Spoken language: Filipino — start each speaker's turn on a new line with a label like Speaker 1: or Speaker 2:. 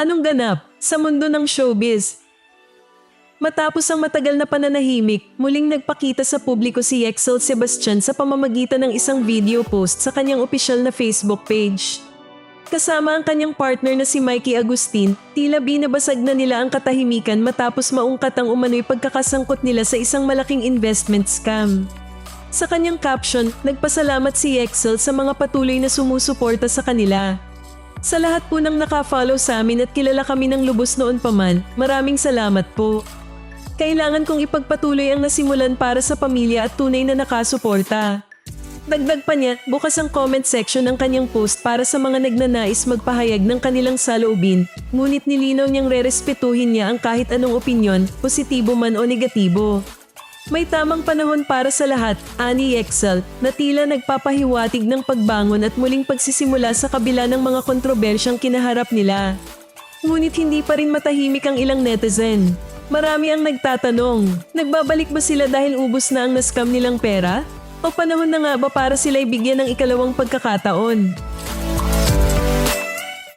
Speaker 1: Anong ganap sa mundo ng showbiz? Matapos ang matagal na pananahimik, muling nagpakita sa publiko si Yexel Sebastian sa pamamagitan ng isang video post sa kanyang opisyal na Facebook page. Kasama ang kanyang partner na si Mikey Agustin, tila binabasag na nila ang katahimikan matapos maungkat ang umano'y pagkakasangkot nila sa isang malaking investment scam. Sa kanyang caption, nagpasalamat si Yexel sa mga patuloy na sumusuporta sa kanila. Sa lahat po ng nakafollow sa amin at kilala kami ng lubos noon pa man, maraming salamat po. Kailangan kong ipagpatuloy ang nasimulan para sa pamilya at tunay na nakasuporta. Dagdag pa niya, bukas ang comment section ng kanyang post para sa mga nagnanais magpahayag ng kanilang saloobin, ngunit nilinaw niyang rerespetuhin niya ang kahit anong opinyon, positibo man o negatibo. May tamang panahon para sa lahat, ani Excel, na tila nagpapahiwatig ng pagbangon at muling pagsisimula sa kabila ng mga kontrobersyang kinaharap nila. Ngunit hindi pa rin matahimik ang ilang netizen. Marami ang nagtatanong, nagbabalik ba sila dahil ubos na ang nascam nilang pera? O panahon na nga ba para sila ibigyan ng ikalawang pagkakataon?